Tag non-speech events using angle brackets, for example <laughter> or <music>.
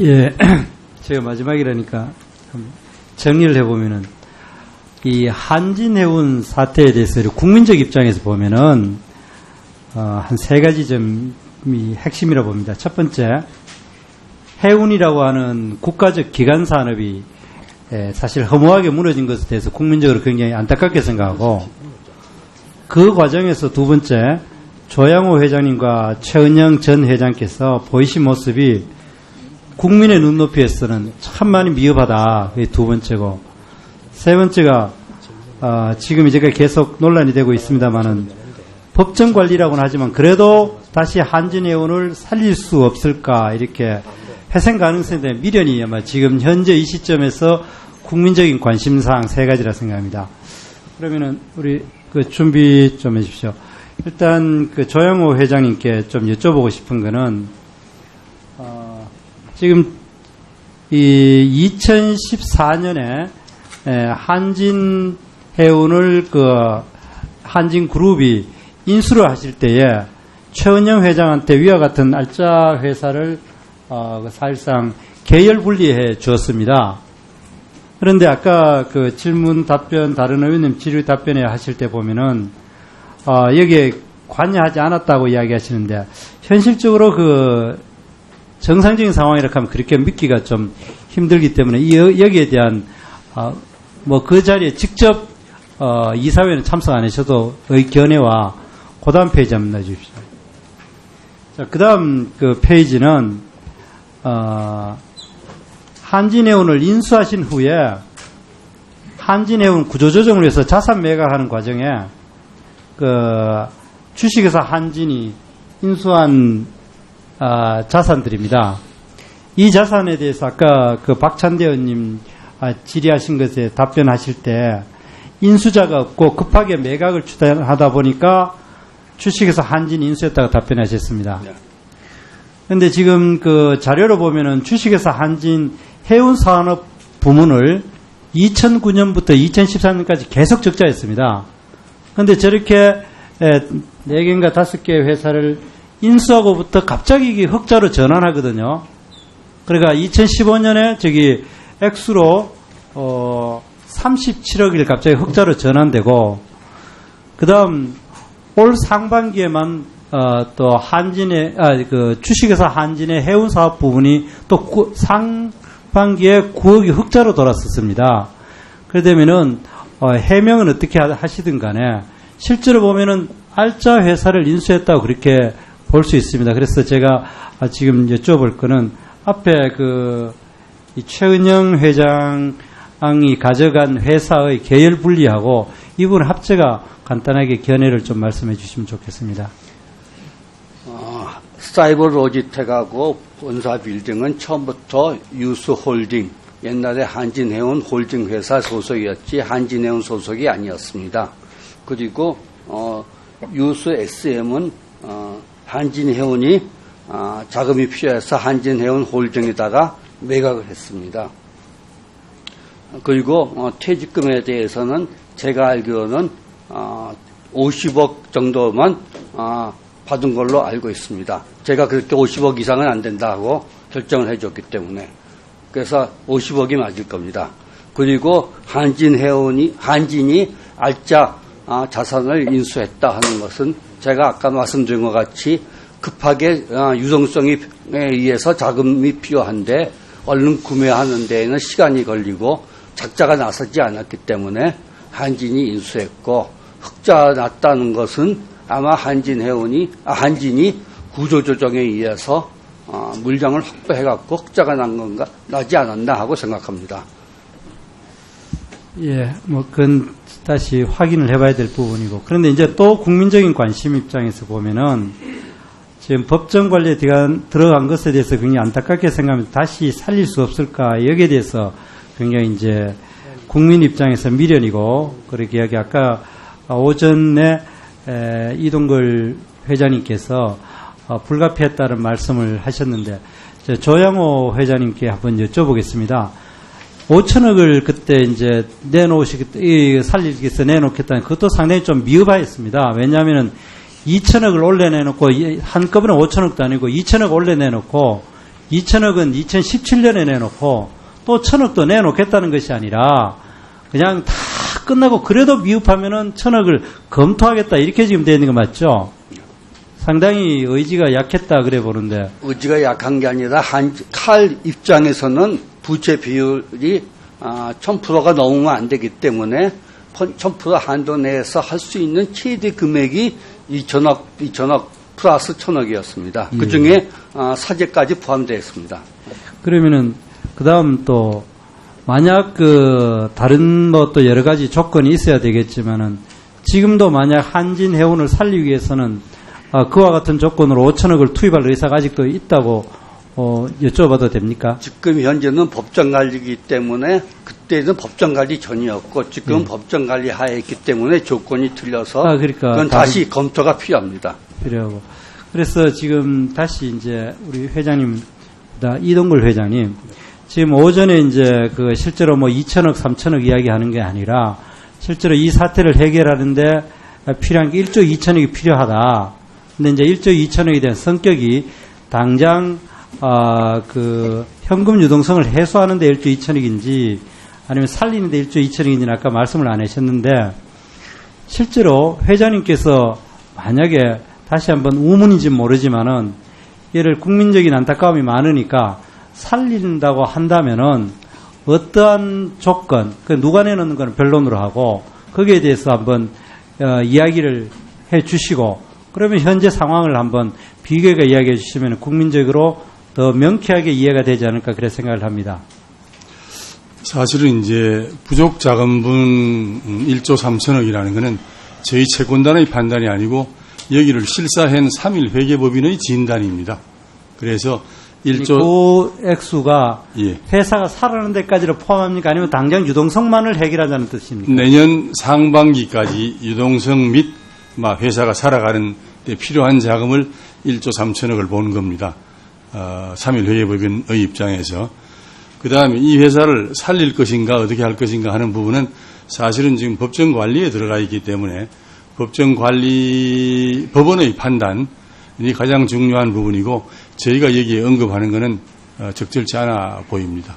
예, <coughs> 제가 마지막이라니까 정리를 해보면은 이 한진해운 사태에 대해서 국민적 입장에서 보면은 어, 한 세 가지 점이 핵심이라 고 봅니다. 첫 번째, 해운이라고 하는 국가적 기관 산업이 예, 사실 허무하게 무너진 것에 대해서 국민적으로 굉장히 안타깝게 생각하고 그 과정에서 두 번째 조양호 회장님과 최은영 전 회장께서 보이신 모습이 국민의 눈높이에서는 참 많이 미흡하다. 그게 두 번째고 세 번째가 어, 지금 이제 계속 논란이 되고 있습니다만은 법정 관리라고는 하지만 그래도 다시 한진해운을 살릴 수 없을까 이렇게 회생 가능성에 대한 미련이 아마 지금 현재 이 시점에서 국민적인 관심사항 세 가지라 생각합니다. 그러면은 우리 그 준비 좀 해주십시오. 일단 그 조영호 회장님께 좀 여쭤보고 싶은 거는 어, 지금 이 2014년에 한진 해운을 그 한진 그룹이 인수를 하실 때에 최은영 회장한테 위와 같은 알짜 회사를 어, 그 사실상 계열 분리해 주었습니다. 그런데 아까 그 질문 답변 다른 의원님 질의 답변에 하실 때 보면은 어, 여기에 관여하지 않았다고 이야기하시는데 현실적으로 그 정상적인 상황이라 하면 그렇게 믿기가 좀 힘들기 때문에 이 여기에 대한 어, 뭐그 자리에 직접 어, 이사회는 참석 안 하셔도 의견회와 그 다음 페이지 한번 넣어주십시오. 자, 그 다음 그 페이지는 어, 한진해운을 인수하신 후에 한진해운 구조조정을 위해서 자산 매각하는 과정에 그 주식회사 한진이 인수한 아, 자산들입니다. 이 자산에 대해서 아까 그 박찬대 의원님 아, 질의하신 것에 답변하실 때 인수자가 없고 급하게 매각을 추진하다 보니까 주식회사 한진 인수했다고 답변하셨습니다. 그런데 지금 그 자료를 보면은 주식회사 한진 해운 산업 부문을 2009년부터 2014년까지 계속 적자했습니다. 그런데 저렇게 4개인가 5개 회사를 인수하고부터 갑자기 이게 흑자로 전환하거든요. 그러니까 2015년에 저기 액수로 어 37억일 갑자기 흑자로 전환되고 그다음 올 상반기에만 어, 또 한진의 아, 그 주식회사 한진의 해운 사업 부분이 또 구, 상반기에 9억이 흑자로 돌았었습니다. 그러면은 어, 해명은 어떻게 하시든 간에 실제로 보면은 알짜 회사를 인수했다고 그렇게 볼 수 있습니다. 그래서 제가 아, 지금 여쭤볼 거는 앞에 그 최은영 회장이 가져간 회사의 계열 분리하고 이분 합체가 간단하게 견해를 좀 말씀해 주시면 좋겠습니다. 어, 사이버 로지텍하고 본사 빌딩은 처음부터 유스홀딩, 옛날에 한진해운 홀딩 회사 소속이었지 한진해운 소속이 아니었습니다. 그리고 어, 유스 SM은 어, 한진해운이 어, 자금이 필요해서 한진해운 홀딩에다가 매각을 했습니다. 그리고 어, 퇴직금에 대해서는 제가 알기로는 어, 50억 정도만 어, 받은 걸로 알고 있습니다. 제가 그렇게 50억 이상은 안 된다고 결정을 해줬기 때문에 그래서 50억이 맞을 겁니다. 그리고 한진해운이 한진이 알짜 아, 자산을 인수했다 하는 것은 제가 아까 말씀드린 것 같이 급하게 아, 유동성에 의해서 자금이 필요한데 얼른 구매하는 데에는 시간이 걸리고 작자가 나서지 않았기 때문에 한진이 인수했고 흑자 났다는 것은 아마 한진해운이 아, 한진이 구조조정에 의해서 어, 물량을 확보해갖고 흑자가 난 건가 나지 않았나 하고 생각합니다. 예, 뭐 그건 다시 확인을 해봐야 될 부분이고. 그런데 이제 또 국민적인 관심 입장에서 보면은 지금 법정 관리에 들어간 것에 대해서 굉장히 안타깝게 생각하면 다시 살릴 수 없을까? 여기에 대해서 굉장히 이제 국민 입장에서 미련이고 그렇게 이야기 아까 오전에 이동걸 회장님께서 어, 불가피했다는 말씀을 하셨는데 조양호 회장님께 한번 여쭤보겠습니다. 5천억을 그때 이제 내놓으시겠다, 살리기 위해서 내놓겠다는 그것도 상당히 좀 미흡하였습니다. 왜냐하면 2천억을 올려 내놓고 한꺼번에 5천억도 아니고 2천억 올려 내놓고 2천억은 2017년에 내놓고 또 천억도 내놓겠다는 것이 아니라 그냥 다 끝나고 그래도 미흡하면은 천억을 검토하겠다 이렇게 지금 되어 있는 거 맞죠? 상당히 의지가 약했다 그래 보는데 의지가 약한 게 아니라 한, 칼 입장에서는 부채 비율이 아, 1000%가 넘으면 안 되기 때문에 1000% 한도 내에서 할 수 있는 최대 금액이 2천억, 2천억 플러스 1000억이었습니다. 그 중에 아, 사재까지 포함되어 있습니다. 그러면은 그 다음 또 만약 그 다른 뭐 또 여러 가지 조건이 있어야 되겠지만은 지금도 만약 한진 해운을 살리기 위해서는 아, 그와 같은 조건으로 5천억을 투입할 의사가 아직도 있다고 어, 여쭤봐도 됩니까? 지금 현재는 법정 관리이기 때문에 그때는 법정 관리 전이었고 지금 은 법정 관리 하에 있기 때문에 조건이 틀려서 아, 그러니까 그건 다시 검토가 필요합니다. 필요하고. 그래서 지금 다시 이제 우리 회장님, 다 이동글 회장님, 지금 오전에 이제 그 실제로 뭐 2천억, 3천억 이야기하는 게 아니라 실제로 이 사태를 해결하는데 필요한 게 1조 2천억이 필요하다. 근데 이제 1조 2천억에 대한 성격이 당장 아, 그 현금 유동성을 해소하는 데 1조 2천억인지 아니면 살리는 데 1조 2천억인지는 아까 말씀을 안 하셨는데 실제로 회장님께서 만약에 다시 한번 우문인지 모르지만은 얘를 국민적인 안타까움이 많으니까 살린다고 한다면은 어떠한 조건, 그 누가 내놓는 건 변론으로 하고 거기에 대해서 한번 어, 이야기를 해 주시고 그러면 현재 상황을 한번 비교해가 이야기해 주시면 국민적으로 더 명쾌하게 이해가 되지 않을까 그래 생각을 합니다. 사실은 이제 부족 자금분 1조 3천억이라는 것은 저희 채권단의 판단이 아니고 여기를 실사한 3일 회계법인의 진단입니다. 그래서 1조 그 액수가 예. 회사가 살아나는 데까지를 포함합니까? 아니면 당장 유동성만을 해결하자는 뜻입니까? 내년 상반기까지 유동성 및막 회사가 살아가는 데 필요한 자금을 1조 3천억을 본 겁니다. 어, 3일 회계법인의 입장에서. 그 다음에 이 회사를 살릴 것인가 어떻게 할 것인가 하는 부분은 사실은 지금 법정 관리에 들어가 있기 때문에 법정 관리, 법원의 판단이 가장 중요한 부분이고 저희가 여기에 언급하는 것은 어, 적절치 않아 보입니다.